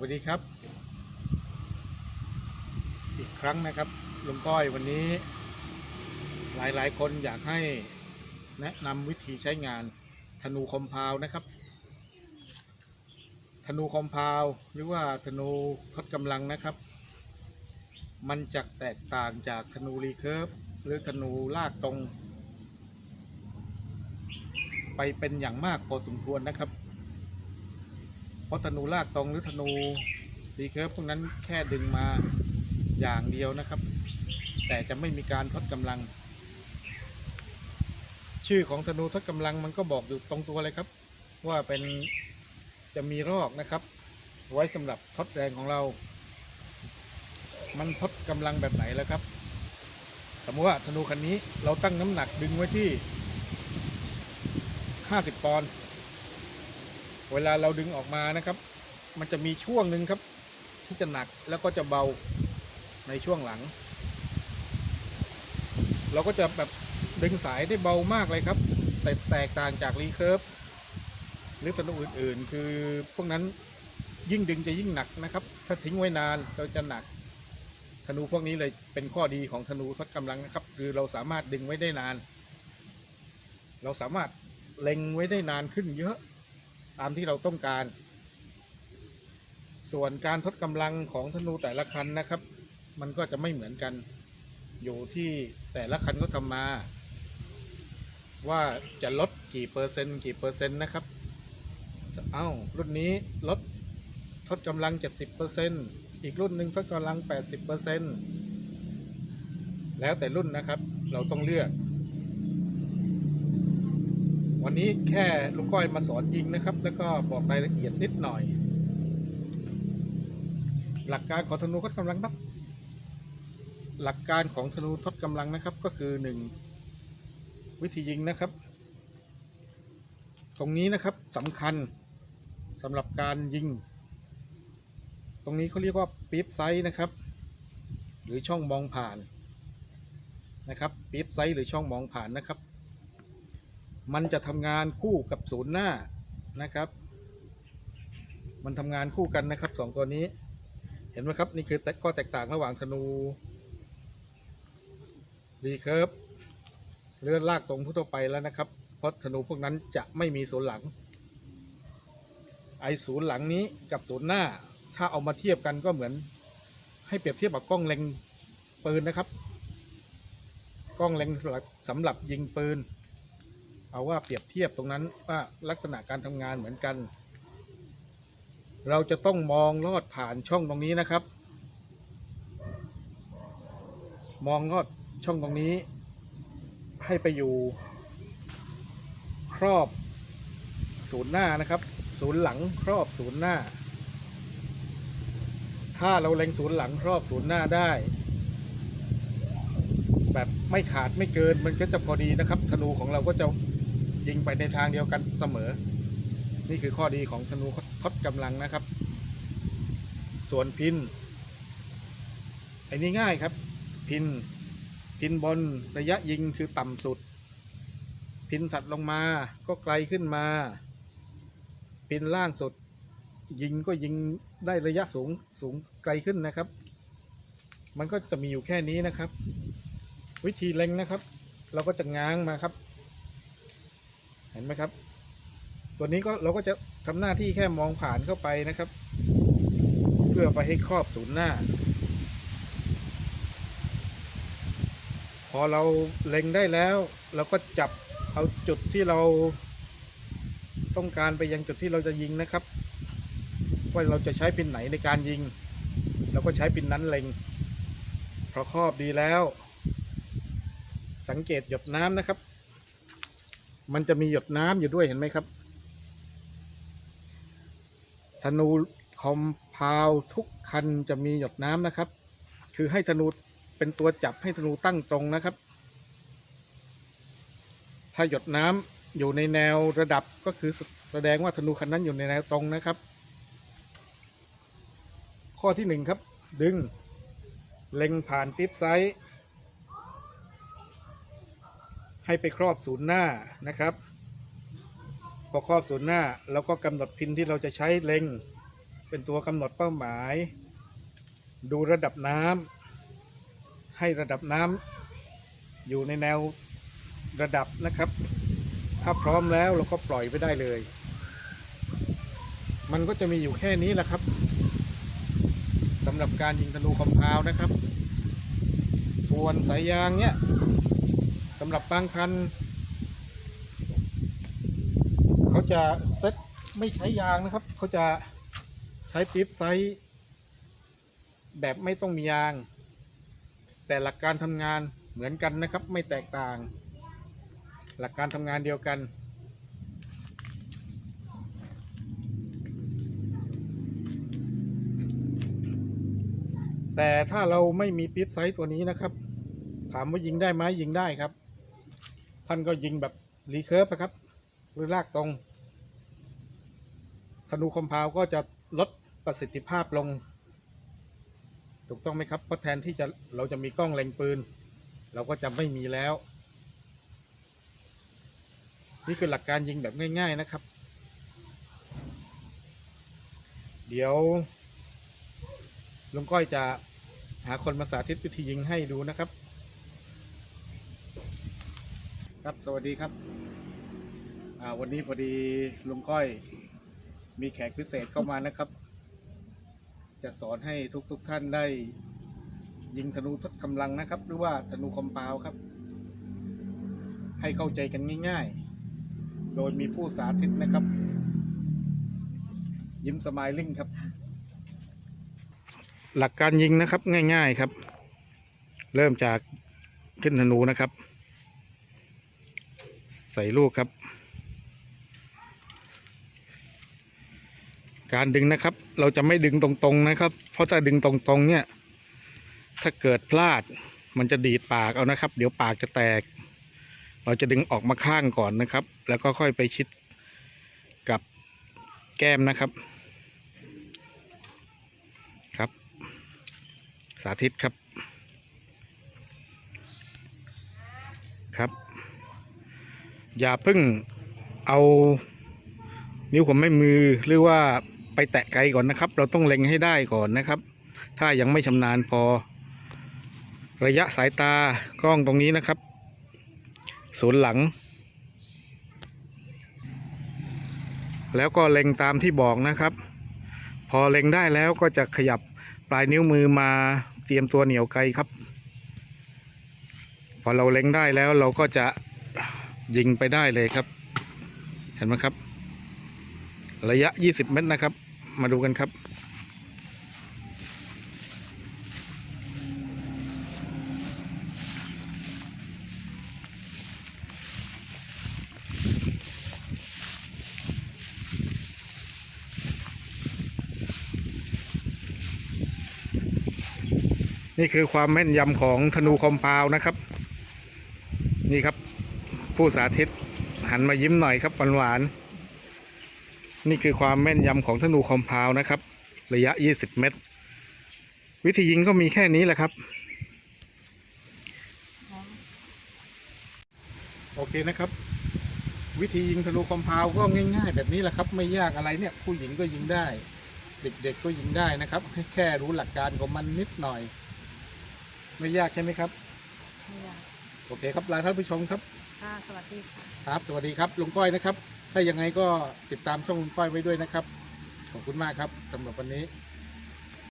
วัสดีครับ อีกครั้งนะครับลุงก้อยวันนี้ หลายๆ คนอยากให้แนะนำวิธีใช้งานธนูคอมพาวนะครับ ธนูคอมพาวหรือว่าธนูทดกำลังนะครับ มันจะแตกต่างจากธนูรีเคิร์ฟหรือธนูลากตรง ไปเป็นอย่างมากพอสมควรนะครับ เพราะธนูลากตรงหรือธนูรีเคิร์ฟพวกนั้นแค่ดึงมาอย่างเดียวนะครับ แต่จะไม่มีการทดกำลัง ชื่อของธนูทดกำลังมันก็บอกอยู่ตรงตัวเลยครับ ว่าเป็นจะมีรอกนะครับ ไว้สำหรับทดแรงของเรา มันทดกำลังแบบไหนแล้วครับ สมมติว่าธนูคันนี้เราตั้งน้ำหนักดึงไว้ที่ 50 ปอนด์ เวลาเราดึงออกมานะครับ มันจะมีช่วงหนึ่งครับ ที่จะหนักแล้วก็จะเบาในช่วงหลัง เราก็จะแบบดึงสายได้เบามากเลยครับ แต่แตกต่างจากรีเคิร์ฟหรือธนูอื่น ๆ คือพวกนั้นยิ่งดึงจะยิ่งหนักนะครับ ถ้าทิ้งไว้นานเราจะหนักธนูพวกนี้เลยเป็นข้อดีของธนูทดกำลังนะครับ คือเราสามารถดึงไว้ได้นาน เราสามารถเล็งไว้ได้นานขึ้นเยอะ ตามที่เราต้องการ ส่วนการทดกำลังของธนูแต่ละคันนะครับ มันก็จะไม่เหมือนกัน อยู่ที่แต่ละคันก็ทำมา ว่าจะลดกี่เปอร์เซ็นต์กี่เปอร์เซ็นต์นะครับ เอ้ารุ่นนี้ลดทดกำลัง 70เปอร์เซ็นต์อีกรุ่นหนึ่งทดกำลัง 80เปอร์เซ็นต์แล้วแต่รุ่นนะครับ เราต้องเลือก วันนี้แค่ลูกก้อยมาสอนยิงนะครับ แล้วก็บอกรายละเอียดนิดหน่อย หลักการของธนูทดกำลังครับ หลักการของธนูทดกำลังนะครับก็คือหนึ่งวิธียิงนะครับ ตรงนี้นะครับสำคัญสำหรับการยิง ตรงนี้เขาเรียกว่าปี๊บไซส์นะครับ หรือช่องมองผ่านนะครับปี๊บไซส์หรือช่องมองผ่านนะครับ มันจะทำงานคู่กับศูนย์หน้านะครับ มันทำงานคู่กันนะครับสองตัวนี้ เห็นไหมครับ นี่คือข้อแตกต่างระหว่างธนูรีเคิร์ฟเลื่อนลากตรงทั่วไปแล้วนะครับ เพราะธนูพวกนั้นจะไม่มีศูนย์หลัง ไอศูนย์หลังนี้กับศูนย์หน้า ถ้าเอามาเทียบกันก็เหมือน ให้เปรียบเทียบกับกล้องเล็งปืนนะครับ กล้องเล็งสำหรับสำหรับยิงปืน เอาว่าเปรียบเทียบตรงนั้นว่าลักษณะการทำงานเหมือนกัน เราจะต้องมองลอดผ่านช่องตรงนี้นะครับ มองลอดช่องตรงนี้ ให้ไปอยู่ ครอบศูนย์หน้านะครับ ศูนย์หลังครอบศูนย์หน้า ถ้าเราเล็งศูนย์หลังครอบศูนย์หน้าได้ แบบไม่ขาดไม่เกินมันก็จะพอดีนะครับธนูของเราก็จะ ยิงไปในทางเดียวกันเสมอ นี่คือข้อดีของธนูทดกำลังนะครับ ส่วนพินอ้นี่ง่ายครับ พินพินบนระยะยิงคือต่ำสุด พินถัดลงมาก็ไกลขึ้นมา พินล่างสุด ยิงก็ยิงได้ระยะสูงสูงไกลขึ้นนะครับ มันก็จะมีอยู่แค่นี้นะครับ วิธีเล็งนะครับ เราก็จะง้างมาครับ เห็นไหมครับ ตัวนี้ก็เราก็จะทำหน้าที่แค่มองผ่านเข้าไปนะครับ เพื่อไปให้ครอบศูนย์หน้า พอเราเล็งได้แล้ว เราก็จับเอาจุดที่เราต้องการไปยังจุดที่เราจะยิงนะครับว่าเราจะใช้ปินไหนในการยิง เราก็ใช้ปินนั้นเล็งพอครอบดีแล้ว สังเกตหยดน้ำนะครับ มันจะมีหยดน้ำอยู่ด้วยเห็นไหมครับธนูคอมพาวทุกคันจะมีหยดน้ำนะครับ คือให้ธนูเป็นตัวจับให้ธนูตั้งตรงนะครับ ถ้าหยดน้ำอยู่ในแนวระดับก็คือแสดงว่าธนูคันนั้นอยู่ในแนวตรงนะครับ ข้อที่หนึ่งครับ ดึง เล็งผ่านปิ๊บไซส์ ให้ไปครอบศูนย์หน้านะครับ พอครอบศูนย์หน้าเราก็กำหนดพินที่เราจะใช้เล็ง เป็นตัวกำหนดเป้าหมาย ดูระดับน้ำให้ระดับน้ำอยู่ในแนวระดับนะครับ ถ้าพร้อมแล้วเราก็ปล่อยไปได้เลย มันก็จะมีอยู่แค่นี้แหละครับสำหรับการยิงธนูคอมพาวนะครับ ส่วนสายยางเนี่ยำหรับบางคันเขาจะเซ็ตไม่ใช้ยางนะครับ เขาจะใช้ปิ๊บไซส์แบบไม่ต้องมียาง แต่หลักการทำงานเหมือนกันนะครับ ไม่แตกต่าง หลักการทำงานเดียวกันแต่ถ้าเราไม่มีปิ๊บไซส์ตัวนี้นะครับ ถามว่ายิงได้ไหมยิงได้ครับ ท่านก็ยิงแบบรีเคิร์ฟอะครับ หรือลากตรงธนูคอมพาวก็จะลดประสิทธิภาพลง ถูกต้องไหมครับเพราะแทนที่จะเราจะมีกล้องเล็งปืน เราก็จะไม่มีแล้ว นี่คือหลักการยิงแบบง่าย ๆนะครับ เดี๋ยวลุงก้อยจะหาคนมาสาธิตวิธียิงให้ดูนะครับ ครับสวัสดีครับวันนี้พอดีลุงก้อยมีแขกพิเศษเข้ามานะครับ จะสอนให้ทุกๆทท่านได้ ยิงธนูทดกำลังนะครับ หรือว่าธนูคอมเปาวครับ ให้เข้าใจกันง่าย ๆ โดยมีผู้สาธิตนะครับ ยิ้มสมายลิงครับ หลักการยิงนะครับง่าย ๆครับ เริ่มจากขึ้นธนูนะครับ ใส่ลูกครับ การดึงนะครับ เราจะไม่ดึงตรงๆนะครับ เพราะถ้าดึงตรงๆเนี่ย ถ้าเกิดพลาดมันจะดีดปากเอานะครับ เดี๋ยวปากจะแตก เราจะดึงออกมาข้างก่อนนะครับ แล้วก็ค่อยไปชิดกับแก้มนะครับ ครับ สาธิตครับครับ อย่าเพิ่งเอานิ้วผมไม่มือหรือว่าไปแตะไกลก่อนนะครับ เราต้องเล็งให้ได้ก่อนนะครับ ถ้ายังไม่ชำนาญพอ ระยะสายตากล้องตรงนี้นะครับศูนย์หลัง แล้วก็เล็งตามที่บอกนะครับ พอเล็งได้แล้วก็จะขยับปลายนิ้วมือมาเตรียมตัวเหนียวไกลครับ พอเราเล็งได้แล้วเราก็จะ ยิงไปได้เลยครับ เห็นไหมครับ ระยะ 20 เมตรนะครับ มาดูกันครับ นี่คือความแม่นยำของธนูคอมพาวนะครับ นี่ครับ ผู้สาธิตหันมายิ้มหน่อยครับหวานๆนี่คือความแม่นยำของธนูคอมพาวนะครับ ระยะ 20 เมตร วิธียิงก็มีแค่นี้แหละครับ โอเคนะครับ วิธียิงธนูคอมพาวก็ง่าย ๆ แบบนี้แหละครับ ไม่ยากอะไรเนี่ย ผู้หญิงก็ยิงได้ เด็กๆก็ยิงได้นะครับให้แค่รู้หลักการของมันนิดหน่อย ไม่ยากใช่ไหมครับ ไม่อยาก โอเคครับลาท่านผู้ชมครับ ค่ะ สวัสดีค่ะ ครับ สวัสดีครับ ลุงก้อยนะครับ ถ้ายังไงก็ติดตามช่องลุงก้อยไว้ด้วยนะครับ ขอบคุณมากครับสำหรับวันนี้